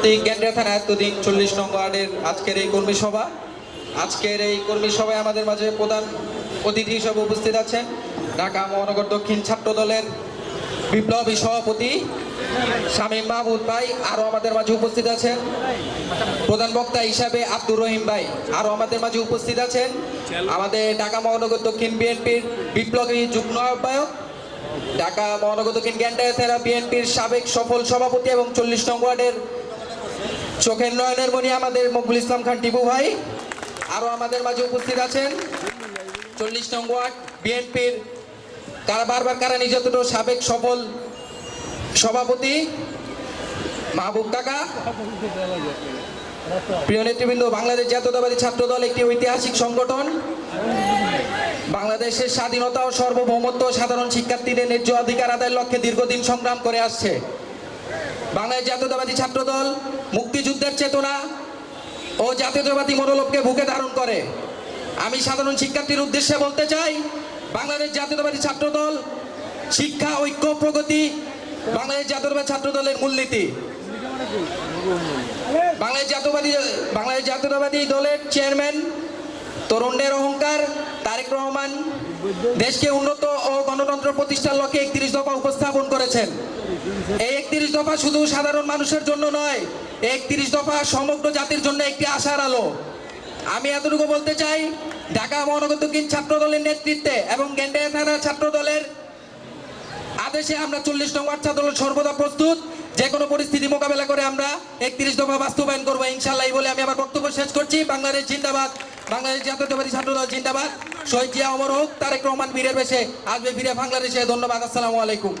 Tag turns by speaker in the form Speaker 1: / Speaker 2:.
Speaker 1: কর্তৃক গেন্দ্রিয়া থানা এতদিন চল্লিশ নং ওয়ার্ডের আজকের এই কর্মী সভা। আজকের এই কর্মী সভায় আমাদের মাঝে প্রধান অতিথি হিসেবে উপস্থিত আছেন ঢাকা মহানগর দক্ষিণ ছাত্র দলের বিপ্লবী সভাপতি শামীম মাহমুদ ভাই, আরও আমাদের মাঝে উপস্থিত আছেন। প্রধান বক্তা হিসাবে আব্দুর রহিম ভাই, আরও আমাদের মাঝে উপস্থিত আছেন। আমাদের ঢাকা মহানগর দক্ষিণ বিএনপির বিপ্লবী যুগ্ম আহ্বায়ক, ঢাকা মহানগর দক্ষিণ গ্যান্ডায় বিএনপির সাবেক সফল সভাপতি এবং চল্লিশ নং ওয়ার্ডের চোখের নয়নের মণি আমাদের মকবুল ইসলাম খান টিপু ভাই। আরও আমাদের মাঝে উপস্থিত আছেন। চল্লিশ নং ওয়ার্ড, বিএনপির কারা বারবার কারা নির্যাতিত সাবেক সফল সভাপতি মাহবুব কাকা। প্রিয় নেতৃবৃন্দ, বাংলাদেশ জাতীয়তাবাদী ছাত্র দল একটি ঐতিহাসিক সংগঠন। বাংলাদেশের স্বাধীনতা ও সার্বভৌমত্ব সাধারণ শিক্ষার্থীদের ন্যায্য অধিকার আদায়ের লক্ষ্যে দীর্ঘদিন সংগ্রাম করে আসছে। বাংলাদেশ জাতীয়তাবাদী ছাত্র দল মুক্তিযুদ্ধের চেতনা ও জাতীয়তাবাদী মনোলোভকে বুকে ধারণ করে। আমি সাধারণ শিক্ষার্থীর উদ্দেশ্যে বলতে চাই, বাংলাদেশ জাতীয়তাবাদী ছাত্র দল শিক্ষা, ঐক্য, প্রগতি বাংলাদেশ জাতীয়তাবাদী ছাত্র দলের মূলনীতি। বাংলাদেশ জাতীয়বাদী বাংলাদেশ জাতীয়তাবাদী দলের চেয়ারম্যান তরুণদের অহংকার, তারেক রহমান দেশকে উন্নত ও গণতন্ত্র প্রতিষ্ঠার লক্ষ্যে একত্রিশ দফা উপস্থাপন করেছেন। এই একত্রিশ দফা শুধু সাধারণ মানুষের জন্য নয় একত্রিশ দফা সমগ্র জাতির জন্য একটি আশার আলো। আমি এতটুকু বলতে চাই, ঢাকা মহানগর দক্ষিণ ছাত্র দলের নেতৃত্বে এবং গেন্ডায়া থানা ছাত্র দলের আদেশে আমরা চল্লিশ নম্বর ছাত্র সর্বদা প্রস্তুত। যে কোনো পরিস্থিতি মোকাবেলা করে আমরা একত্রিশ দফা বাস্তবায়ন করব ইনশাল্লাহ বলে আমি আমার বক্তব্য শেষ করছি। বাংলাদেশ জিন্দাবাদ। বাংলাদেশ জাতীয়তাবাদী ছাত্র দল জিন্দাবাদ। শহীদ জিয়া অমর হোক, তারেক রহমান বীরের বেশে আসবে ফিরে বাংলাদেশে। ধন্যবাদ, আসসালামু আলাইকুম।